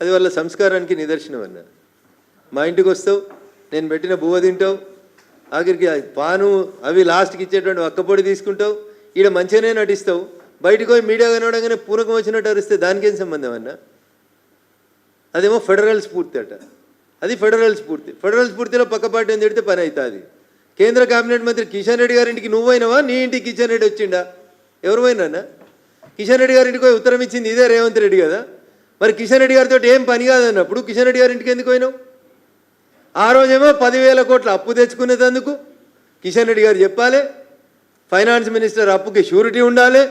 అది వాళ్ళ సంస్కారానికి నిదర్శనం అన్న. మా ఇంటికి వస్తావు నేను పెట్టిన బువ్వ తింటావు ఆఖరికి పాను అవి లాస్ట్కి ఇచ్చేటువంటి ఒక్కపొడి తీసుకుంటావు ఈడ మంచిగానే నటిస్తావు బయటకు పోయి మీడియా కనవడంగానే పూనకం వచ్చినట్టు అరిస్తే దానికేం సంబంధం అన్న? అదేమో ఫెడరల్ స్ఫూర్తి అట. అది ఫెడరల్ స్ఫూర్తి. ఫెడరల్ స్ఫూర్తిలో పక్క పార్టీ అని తిడితే పని అవుతుంది కేంద్ర కేబినెట్ మంత్రి కిషన్ రెడ్డి గారింటికి నువ్వు నీ ఇంటికి కిషన్ రెడ్డి వచ్చిండా? ఎవరు పోయినా కిషన్ రెడ్డి గారింటికి పోయి ఉత్తరం ఇచ్చింది ఇదే రేవంత్ రెడ్డి కదా. మరి కిషన్ రెడ్డి గారితో ఏం పని కాదన్నప్పుడు కిషన్ రెడ్డి గారి ఇంటికి ఎందుకు పోయినావు? ఆ రోజేమో పదివేల కోట్ల అప్పు తెచ్చుకునేందుకు కిషన్ రెడ్డి గారు చెప్పాలి. ఫైనాన్స్ మినిస్టర్ అప్పుకి షూరిటీ ఉండాలి.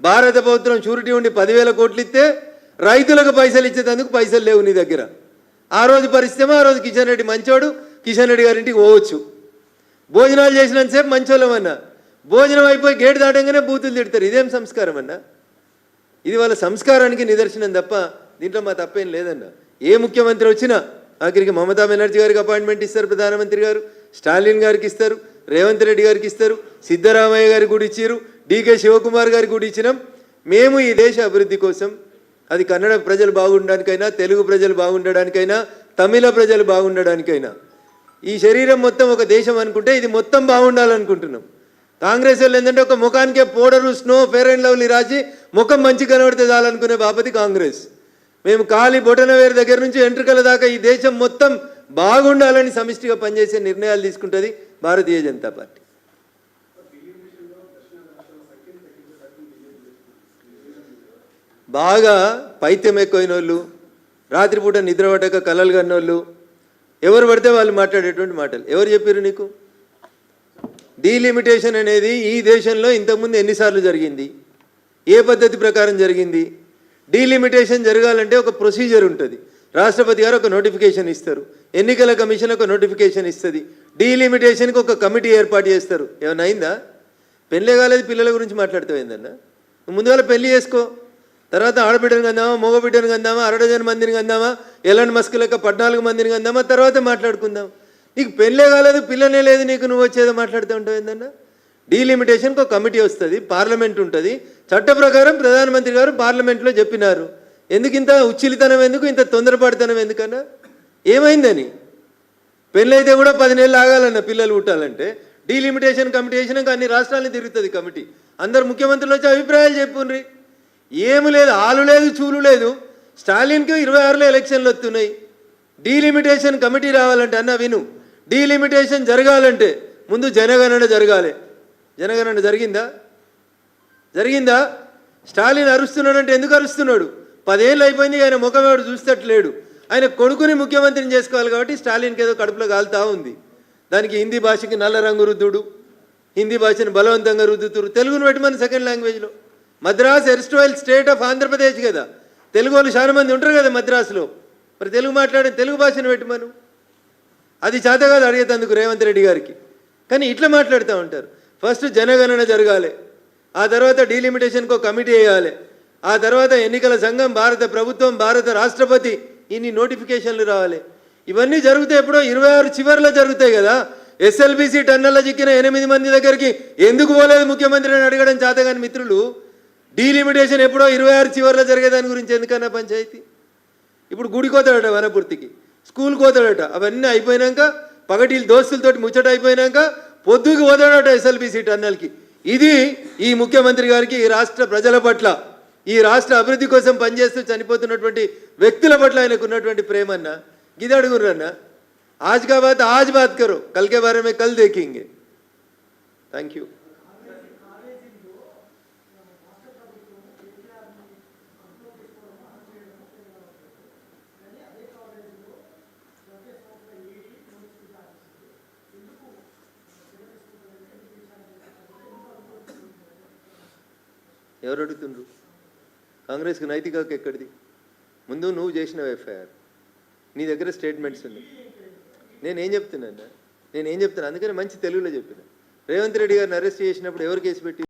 భారత ప్రభుత్వం షూరిటీ ఉండి పదివేల కోట్లు ఇస్తే రైతులకు పైసలు ఇచ్చేటందుకు పైసలు లేవు నీ దగ్గర. ఆ రోజు పరిస్థితి ఆ రోజు కిషన్ రెడ్డి మంచోడు కిషన్ రెడ్డి గారి ఇంటికి పోవచ్చు. భోజనాలు చేసినంతసేపు మంచోళ్ళమన్నా భోజనం అయిపోయి గేటు దాటంగానే బూతులు తిడతారు. ఇదేం సంస్కారం అన్నా? ఇది వాళ్ళ సంస్కారానికి నిదర్శనం తప్ప దీంట్లో మా తప్పేం లేదన్న. ఏ ముఖ్యమంత్రి వచ్చినా ఆఖరికి మమతా బెనర్జీ గారికి అపాయింట్మెంట్ ఇస్తారు ప్రధానమంత్రి గారు. స్టాలిన్ గారికి ఇస్తారు రేవంత్ రెడ్డి గారికి ఇస్తారు సిద్ధరామయ్య గారికి కూడా ఇచ్చారు డీకే శివకుమార్ గారికి కూడా ఇచ్చినాం. మేము ఈ దేశ అభివృద్ధి కోసం అది కన్నడ ప్రజలు బాగుండడానికైనా తెలుగు ప్రజలు బాగుండడానికైనా తమిళ ప్రజలు బాగుండడానికైనా. ఈ శరీరం మొత్తం ఒక దేశం అనుకుంటే ఇది మొత్తం బాగుండాలనుకుంటున్నాం. కాంగ్రెస్ వాళ్ళు ఏంటంటే ఒక ముఖానికే powder snow Fair and Lovely రాసి ముఖం మంచి కనబడితే చాలనుకునే బాపతి కాంగ్రెస్. మేము కాలి బొటనవేరు దగ్గర నుంచి ఎంట్రుకల దాకా ఈ దేశం మొత్తం బాగుండాలని సమిష్టిగా పనిచేసే నిర్ణయాలు తీసుకుంటుంది భారతీయ జనతా పార్టీ. బాగా పైత్యం ఎక్కువైన వాళ్ళు రాత్రిపూట నిద్ర పట్టక కలలు కన్నోళ్ళు ఎవరు పడితే వాళ్ళు మాట్లాడేటువంటి మాటలు. ఎవరు చెప్పారు నీకు? డీలిమిటేషన్ అనేది ఈ దేశంలో ఇంతకుముందు ఎన్నిసార్లు జరిగింది? ఏ పద్ధతి ప్రకారం జరిగింది? డీలిమిటేషన్ జరగాలంటే ఒక ప్రొసీజర్ ఉంటుంది. రాష్ట్రపతి గారు ఒక నోటిఫికేషన్ ఇస్తారు. ఎన్నికల కమిషన్ ఒక నోటిఫికేషన్ ఇస్తుంది. డీలిమిటేషన్కి ఒక కమిటీ ఏర్పాటు చేస్తారు. ఏమైనా అయిందా? పెళ్ళే కాలేదు పిల్లల గురించి మాట్లాడుతావు ఏందన్నా? ముందుగా పెళ్ళి చేసుకో. తర్వాత ఆడబిడ్డను కందామా మగబిడ్డను కందామా అరడజన్ మందిని కందామా ఎలాంటి మస్క్ లెక్క పద్నాలుగు మందిని కందామా తర్వాత మాట్లాడుకుందాం. నీకు పెళ్ళే కాలేదు పిల్లనే లేదు నీకు నువ్వు వచ్చేదో మాట్లాడుతూ ఉంటావు ఏందన్నా? డీలిమిటేషన్కి ఒక కమిటీ వస్తుంది పార్లమెంట్ ఉంటుంది. చట్ట ప్రకారం ప్రధానమంత్రి గారు పార్లమెంట్లో చెప్పినారు. ఎందుకు ఇంత ఉచ్చిలితనం ఎందుకు ఇంత తొందరపడితనం ఎందుకన్నా? ఏమైందని? పెళ్ళైతే కూడా పది నెలలు ఆగాలన్న పిల్లలు పుట్టాలంటే డీలిమిటేషన్ కమిటీ వేసినాక అన్ని రాష్ట్రాలను తిరుగుతుంది కమిటీ అందరు ముఖ్యమంత్రులు వచ్చి అభిప్రాయాలు చెప్పుండ్రి. ఏమి లేదు ఆలు లేదు చూలు లేదు. స్టాలిన్కి ఇరవై ఆరులో ఎలక్షన్లు వస్తున్నాయి డీలిమిటేషన్ కమిటీ రావాలంటే అన్న విను. డీలిమిటేషన్ జరగాలంటే ముందు జనగణన జరగాలి. జనగణన జరిగిందా? జరిగిందా? స్టాలిన్ అరుస్తున్నాడంటే ఎందుకు అరుస్తున్నాడు? పదేళ్ళు అయిపోయింది ఆయన ముఖం ఎవడు చూస్తట్లేడు. ఆయన కొడుకుని ముఖ్యమంత్రిని చేసుకోవాలి కాబట్టి స్టాలిన్కి ఏదో కడుపులో కాలుతా ఉంది. దానికి హిందీ భాషకి నల్ల రంగు రుద్దుడు. హిందీ భాషను బలవంతంగా రుద్దుతురు. తెలుగును పెట్టమని సెకండ్ లాంగ్వేజ్లో మద్రాస్ ఎరిస్టోయిల్ స్టేట్ ఆఫ్ ఆంధ్రప్రదేశ్ కదా. తెలుగు వాళ్ళు చాలా మంది ఉంటారు కదా మద్రాసులో. మరి తెలుగు మాట్లాడే తెలుగు భాషను పెట్టమను అది చేత కాదు అడిగేందుకు రేవంత్ రెడ్డి గారికి. కానీ ఇట్లా మాట్లాడుతూ ఉంటారు. ఫస్ట్ జనగణన జరగాలి. ఆ తర్వాత డీలిమిటేషన్కి ఒక కమిటీ వేయాలి. ఆ తర్వాత ఎన్నికల సంఘం భారత ప్రభుత్వం భారత రాష్ట్రపతి ఇన్ని నోటిఫికేషన్లు రావాలి. ఇవన్నీ జరిగితే ఎప్పుడో ఇరవై ఆరు చివరిలో జరుగుతాయి కదా. ఎస్ఎల్బిసి టన్నెల్లో చిక్కిన ఎనిమిది మంది దగ్గరికి ఎందుకు పోలేదు ముఖ్యమంత్రి అని అడగడం చేతగాని మిత్రులు? డీలిమిటేషన్ ఎప్పుడో ఇరవై ఆరు చివరిలో జరిగేదాని గురించి ఎందుకన్నా పంచాయతీ? ఇప్పుడు గుడి కోతాడట వనపూర్తికి స్కూల్ కోతాడట అవన్నీ అయిపోయినాక పగటిలు దోస్తులతోటి ముచ్చట అయిపోయినాక పొద్దుకి పోతాడట ఎస్ఎల్బిసి టన్నెల్కి. ఇది ఈ ముఖ్యమంత్రి గారికి ఈ రాష్ట్ర ప్రజల పట్ల ఈ రాష్ట్ర అభివృద్ధి కోసం పనిచేస్తూ చనిపోతున్నటువంటి వ్యక్తుల పట్ల ఆయనకు ఉన్నటువంటి ప్రేమన్న గిది అడుగురన్న ఆజ్ కా బాత్ ఆజ్ బాత్ కరో కల్కే బారే మే కల్ దేఖేంగే. థ్యాంక్ యూ ఎవరు అడుగుతుండ్రు? కాంగ్రెస్కి నైతిక హక్కు ఎక్కడిది? ముందు నువ్వు చేసిన ఎఫ్ఐఆర్. నీ దగ్గర స్టేట్మెంట్స్ ఉన్నాయి. నేనేం చెప్తున్నా నేనేం చెప్తున్నా? అందుకని మంచి తెలుగులో చెప్పిన. రేవంత్ రెడ్డి గారిని అరెస్ట్ చేసినప్పుడు ఎవరు కేసు పెట్టి